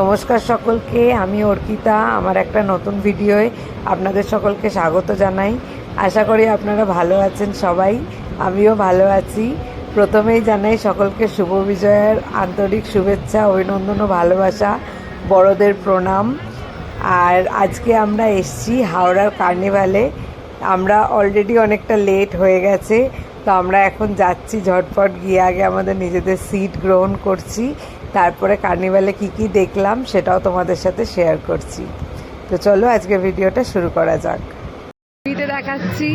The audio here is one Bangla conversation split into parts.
নমস্কার সকলকে, আমি অর্পিতা, আমার একটা নতুন ভিডিওয়ে আপনাদের সকলকে স্বাগত জানাই। আশা করি আপনারা ভালো আছেন সবাই, আমিও ভালো আছি। প্রথমেই জানাই সকলকে শুভ বিজয়ের আন্তরিক শুভেচ্ছা, অভিনন্দন ও ভালোবাসা, বড়দের প্রণাম। আর আজকে আমরা এসছি হাওড়ার কার্নিভালে। আমরা অলরেডি অনেকটা লেট হয়ে গেছে, তো আমরা এখন যাচ্ছি ঝটপট, গিয়ে আগে আমাদের নিজেদের সিট গ্রহণ করছি। তারপরে কার্নিভালে কি কি দেখলাম সেটাও তোমাদের সাথে শেয়ার করছি। তো চলো আজকে ভিডিওটা শুরু করা যাক। টিভিতে দেখাচ্ছি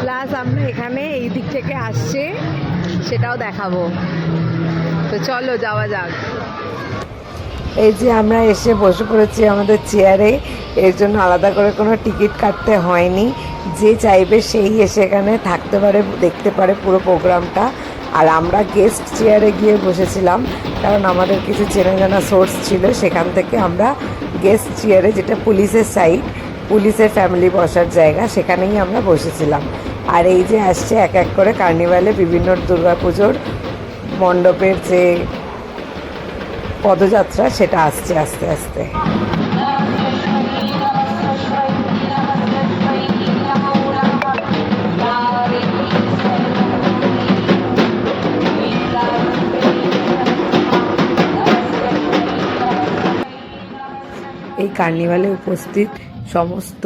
প্লাস আমরা এখানে এই দিক থেকে আসছে সেটাও দেখাবো। তো চলো যাওয়া যাক। এই যে আমরা এসে বসে পড়েছি আমাদের চেয়ারে এর জন্য আলাদা করে কোনো টিকিট কাটতে হয়নি। যে চাইবে সেই এসে এখানে থাকতে পারে দেখতে পারে পুরো প্রোগ্রামটা। আর আমরা গেস্ট চেয়ারে গিয়ে বসেছিলাম, কারণ আমাদের কিছু চেনা জানা সোর্স ছিল, সেখান থেকে আমরা গেস্ট চেয়ারে যেটা পুলিশের সাইড পুলিশের ফ্যামিলি বসার জায়গা, সেখানেই আমরা বসেছিলাম। আর এই যে আসছে এক এক করে কার্নিভালে বিভিন্ন দুর্গাপুজোর মণ্ডপের যে পদযাত্রা, সেটা আসছে আস্তে আস্তে। কার্নিভালে উপস্থিত সমস্ত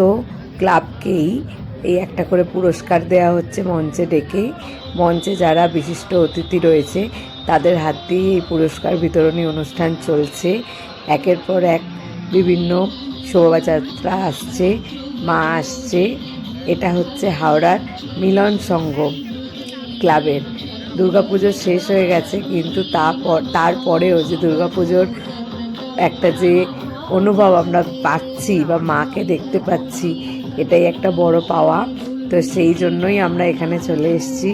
ক্লাবকেই এই একটা করে পুরস্কার দেওয়া হচ্ছে মঞ্চে ডেকে। মঞ্চে যারা বিশিষ্ট অতিথি রয়েছে, তাদের হাত দিয়ে এই পুরস্কার বিতরণী অনুষ্ঠান চলছে। একের পর এক বিভিন্ন শোভাযাত্রা আসছে, মা আসছে। এটা হচ্ছে হাওড়ার মিলন সঙ্গম ক্লাবের। দুর্গাপুজো শেষ হয়ে গেছে, কিন্তু তারপর, তারপরেও যে দুর্গাপুজোর একটা যে অনুভব আমরা পাচ্ছি বা মাকে দেখতে পাচ্ছি, এটাই একটা বড় পাওয়া। তো সেই জন্যই আমরা এখানে চলে এসেছি।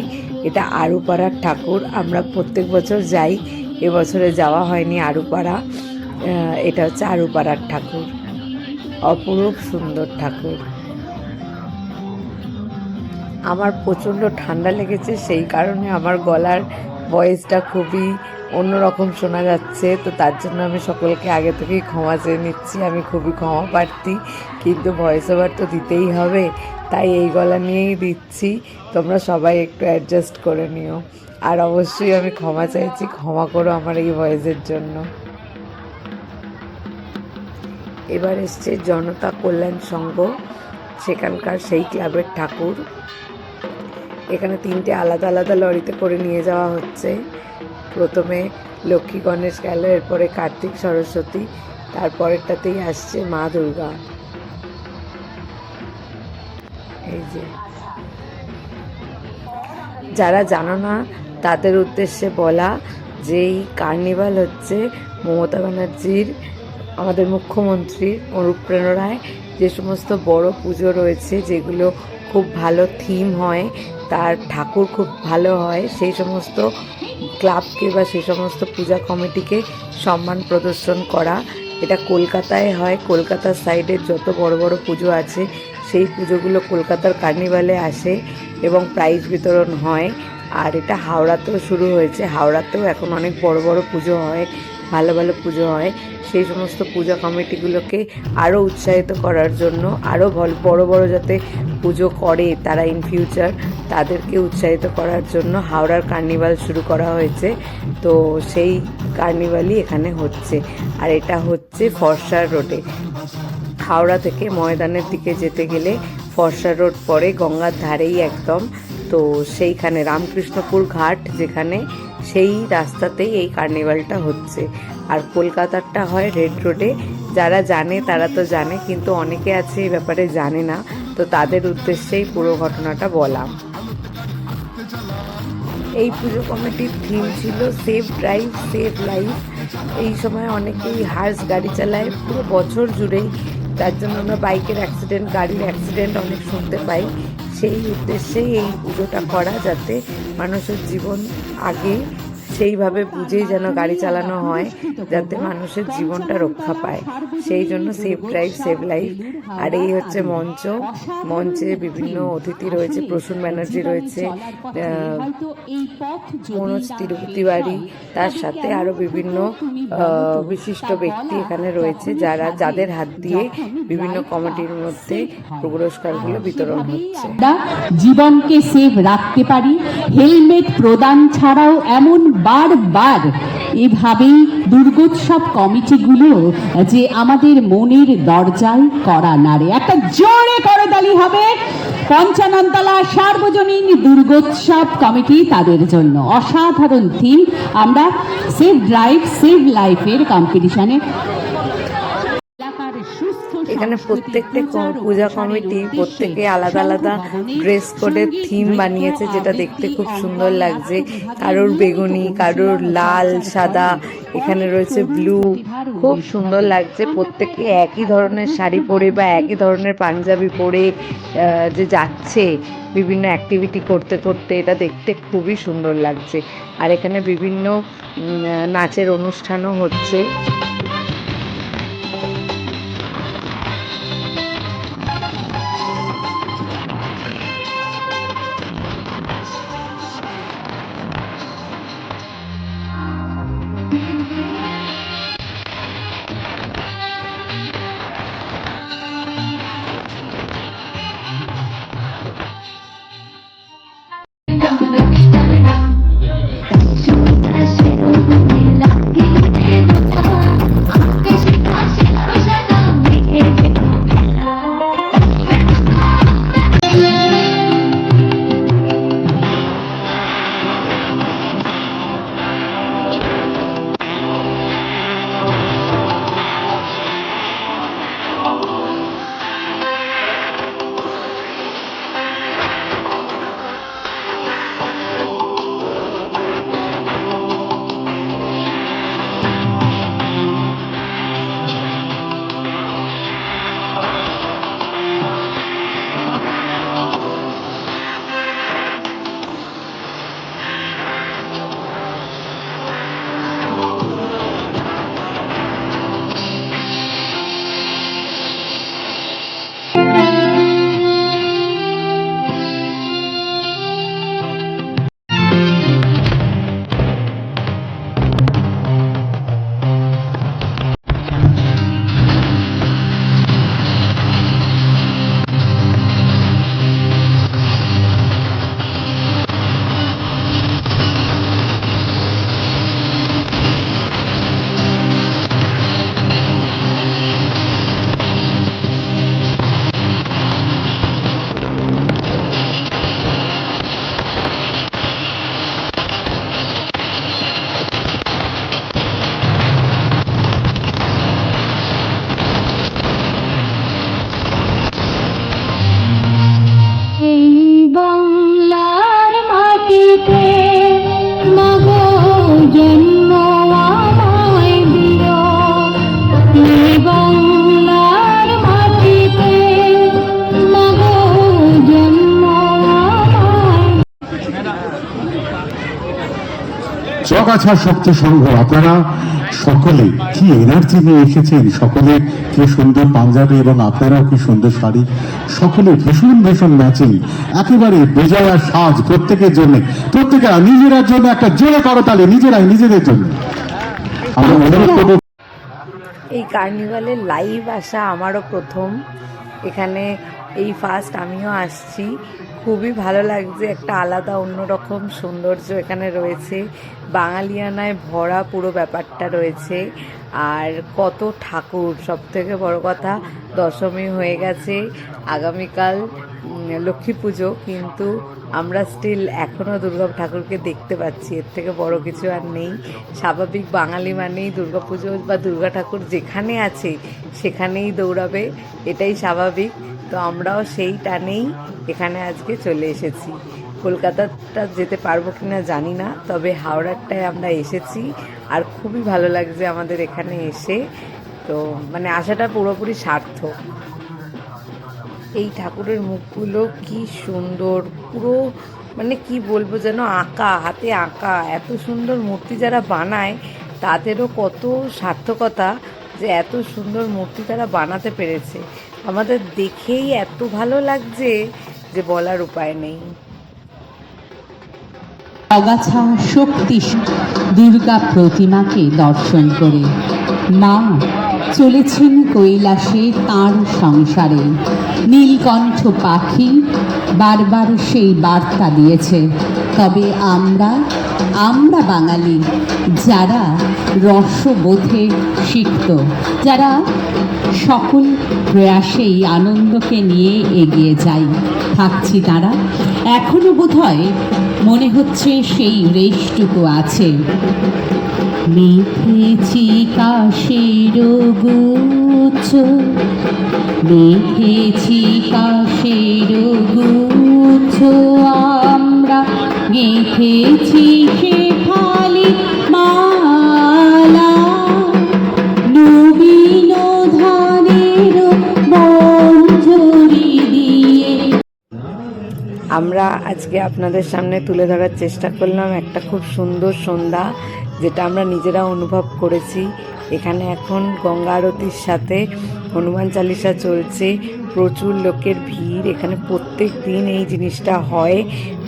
এটা আরুপাড়ার ঠাকুর। আমরা প্রত্যেক বছর যাই। এবছরে যাওয়া হয়নি আরুপাড়া। এটা হচ্ছে আরুপাড়ার ঠাকুর। অপরূপ সুন্দর ঠাকুর। আমার প্রচণ্ড ঠান্ডা লেগেছে, সেই কারণে আমার গলার ভয়েসটা খুবই অন্যরকম শোনা যাচ্ছে, তো তার জন্য আমি সকলকে আগে থেকেই ক্ষমা চেয়ে নিচ্ছি। আমি খুবই ক্ষমা প্রার্থী, কিন্তু ভয়েস ওভার তো দিতেই হবে, তাই এই গলা নিয়েই দিচ্ছি। তোমরা সবাই একটু অ্যাডজাস্ট করে নিও। আর অবশ্যই আমি ক্ষমা চাইছি, ক্ষমা করো আমার এই ভয়েসের জন্য। এবার এসছে জনতা কল্যাণ সংঘ, সেখানকার সেই ক্লাবের ঠাকুর। এখানে তিনটে আলাদা আলাদা লরিতে করে নিয়ে যাওয়া হচ্ছে। প্রথমে লক্ষ্মী গণেশ গেল, এরপরে কার্তিক সরস্বতী, তারপরেরটাতেই আসছে মা দুর্গা। এই যে। যারা জানো না, তাদের উদ্দেশ্যে বলা যে এই কার্নিভাল হচ্ছে মমতা ব্যানার্জির, আমাদের মুখ্যমন্ত্রীর অনুপ্রেরণায় যে সমস্ত বড় পুজো রয়েছে, যেগুলো খুব ভালো থিম হয়, তার ঠাকুর খুব ভালো হয়, সেই সমস্ত ক্লাবকে বা সে সমস্ত পূজা কমিটিকে সম্মান প্রদর্শন করা। এটা কলকাতায় হয়। কলকাতার সাইডের যত বড় বড় পুজো আছে, সেই পুজোগুলো কলকাতার কার্নিভালে আসে এবং প্রাইজ বিতরণ হয়। আর এটা হাওড়াতেও শুরু হয়েছে। হাওড়াতেও এখন অনেক বড় বড় পুজো হয়। ভালো ভালো পুজো হয়, সেই সমস্ত পূজা কমিটিগুলোকে আরও উৎসাহিত করার জন্য আরও বড় বড় যাতে পুজো করে তারা ইন ফিউচার তাদেরকে উৎসাহিত করার জন্য হাওড়ার কার্নিভাল শুরু করা হয়েছে। তো সেই কার্নিভালই এখানে হচ্ছে। আর এটা হচ্ছে ফরসার রোডে হাওড়া থেকে ময়দানের দিকে যেতে গেলে ফরসা রোড পড়ে গঙ্গার ধারেই একদম। তো সেইখানে রামকৃষ্ণপুর ঘাট যেখানে সেই রাস্তাতেই এই কার্নিভালটা হচ্ছে। আর কলকাতারটা হয় রেড রোডে। যারা জানে তারা তো জানে, কিন্তু অনেকে আছে এই ব্যাপারে জানে না। তো তাদের উদ্দেশ্যেই পুরো ঘটনাটা বলা। এই পুজো কমিটির থিম ছিল সেফ ড্রাইভ সেভ লাইফ এই সময় অনেকেই হার্স গাড়ি চালায়। পুরো বছর জুড়েই তার জন্য আমরা বাইকের অ্যাক্সিডেন্ট গাড়ির অ্যাক্সিডেন্ট অনেক শুনতে পাই। সেই উদ্দেশ্যেই এই পুজোটা করা যাতে মানুষের জীবন আগে সেইভাবে বুঝেই যেন গাড়ি চালানো হয়, যাতে মানুষের জীবনটা রক্ষা পায়। সেই জন্য সেফ ড্রাইভ সেভ লাইফ আর এই হচ্ছে মঞ্চ। মঞ্চে বিভিন্ন অতিথি রয়েছে, প্রসূন ব্যানার্জি রয়েছে মনোজ তিরুপতি বাড়ি তার সাথে আরও বিভিন্ন বিশিষ্ট ব্যক্তি এখানে রয়েছে, যারা যাদের হাত দিয়ে বিভিন্ন কমিটির মধ্যে পুরস্কারগুলো বিতরণ হচ্ছে। জীবনকে সেভ রাখতে পারি হেলমেট প্রদান ছাড়াও এমন বারবার এভাবেই দুর্গোৎসব কমিটিগুলো যে আমাদের মনের দরজায় করা নাড়ে। একটা জোরে করতালি হবে। পঞ্চাননতলা সার্বজনীন দুর্গোৎসব কমিটি তাদের জন্য। অসাধারণ থিম। আমরা সেভ ড্রাইভ সেভ লাইফের কম্পিটিশনে এখানে প্রত্যেকটা পূজা কমিটি প্রত্যেকে আলাদা আলাদা ড্রেস কোডের থিম বানিয়েছে, যেটা দেখতে খুব সুন্দর লাগছে। কারোর বেগুনি, কারোর লাল, সাদা, এখানে রয়েছে ব্লু খুব সুন্দর লাগছে। প্রত্যেকে একই ধরনের শাড়ি পরে বা একই ধরনের পাঞ্জাবি পরে যে যাচ্ছে, বিভিন্ন অ্যাক্টিভিটি করতে করতে, এটা দেখতে খুবই সুন্দর লাগছে। আর এখানে বিভিন্ন নাচের অনুষ্ঠানও হচ্ছে। জগাছা শক্তি সংঘ আপনারা সকলে, কি এনার্জি নিয়ে এসেছেন? সকলে কি সুন্দর পাঞ্জাবি এবং আপনারাও কি সুন্দর শাড়ি? সকলে ভীষণ ভীষণ ম্যাচিং একেবারে বিজয়া সাজ প্রত্যেকের জন্য। প্রত্যেকে নিজেরা জন্য একটা জোরে করো করতালে নিজেরাই নিজেদের জন্য। এই কার্নিভালে লাইভ আসা আমারও প্রথম। এখানে এই ফার্স্ট আমিও আসছি। খুবই ভালো লাগছে, একটা আলাদা, অন্যরকম সৌন্দর্য এখানে রয়েছে। বাঙালিয়ানায় ভরা পুরো ব্যাপারটা রয়েছে। আর কত ঠাকুর, সব থেকে বড় কথা, দশমী হয়ে গেছে, আগামীকাল লক্ষ্মী পুজো, কিন্তু আমরা স্টিল এখনও দুর্গা ঠাকুরকে দেখতে পাচ্ছি, এর থেকে বড় কিছু আর নেই। স্বাভাবিক বাঙালি মানেই দুর্গা পুজো বা দুর্গা ঠাকুর যেখানে আছে, সেখানেই দৌড়াবে, এটাই স্বাভাবিক। তো আমরাও সেই টানেই এখানে আজকে চলে এসেছি। কলকাতাটা যেতে পারব কিনা জানি না, তবে হাওড়ারটায় আমরা এসেছি আর খুবই ভালো লাগছে আমাদের এখানে এসে। তো মানে আসাটা পুরোপুরি সার্থক। এই ঠাকুরের মুখগুলো কি সুন্দর, পুরো মানে কি বলব যেন আঁকা, হাতে আঁকা, এত সুন্দর মূর্তি যারা বানায় তাদেরও কত সার্থকতা যে এত সুন্দর মূর্তি তারা বানাতে পেরেছে। আমাদের দেখেই এত ভালো লাগছে যে বলার উপায় নেই। অগাছা শক্তি দুর্গা প্রতিমাকে দর্শন করে। মা চলেছেন কৈলাসে তাঁর সংসারে। নীলকণ্ঠ পাখি বারবার সেই বার্তা দিয়েছে। তবে আমরা আমরা বাঙালি, যারা রসবোধে সিক্ত, যারা সকল প্রয়াসেই আনন্দকে নিয়ে এগিয়ে যাই থাকছি তারা। এখনও বোধহয় মনে হচ্ছে সেই রেশটুকু আছে। মেখেছি কাশের গুচ্ছ মেখেছি কাশের গুচ্ছ আমরা গেঁথেছি সে খালি আমরা আজকে আপনাদের সামনে তুলে ধরার চেষ্টা করলাম একটা খুব সুন্দর সন্ধ্যা, যেটা আমরা নিজেরা অনুভব করেছি। এখানে এখন গঙ্গা আরতির সাথে হনুমান চালিসা চলছে। প্রচুর লোকের ভিড়। এখানে প্রত্যেক দিন এই জিনিসটা হয়।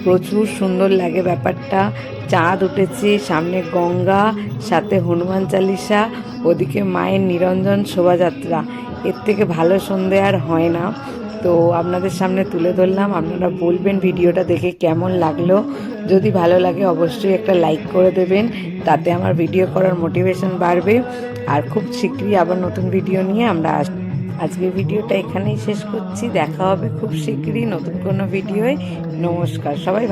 প্রচুর সুন্দর লাগে ব্যাপারটা। চাঁদ উঠেছে, সামনে গঙ্গা, সাথে হনুমান চালিসা ওদিকে মায়ের নিরঞ্জন শোভাযাত্রা। এর থেকে ভালো সন্ধে আর হয় না। তো আপনাদের সামনে তুলে ধরলাম। আপনারা বলবেন ভিডিওটা দেখে কেমন লাগল। যদি ভালো লাগে অবশ্যই একটা লাইক করে দেবেন। তাতে আমার ভিডিও করার মোটিভেশন বাড়বে। আর খুব শীঘ্রই আবার নতুন ভিডিও নিয়ে আমরা আস, আজকের ভিডিওটা এখানেই শেষ করছি। দেখা হবে খুব শীঘ্রই নতুন কোনো ভিডিওয়। নমস্কার, সবাই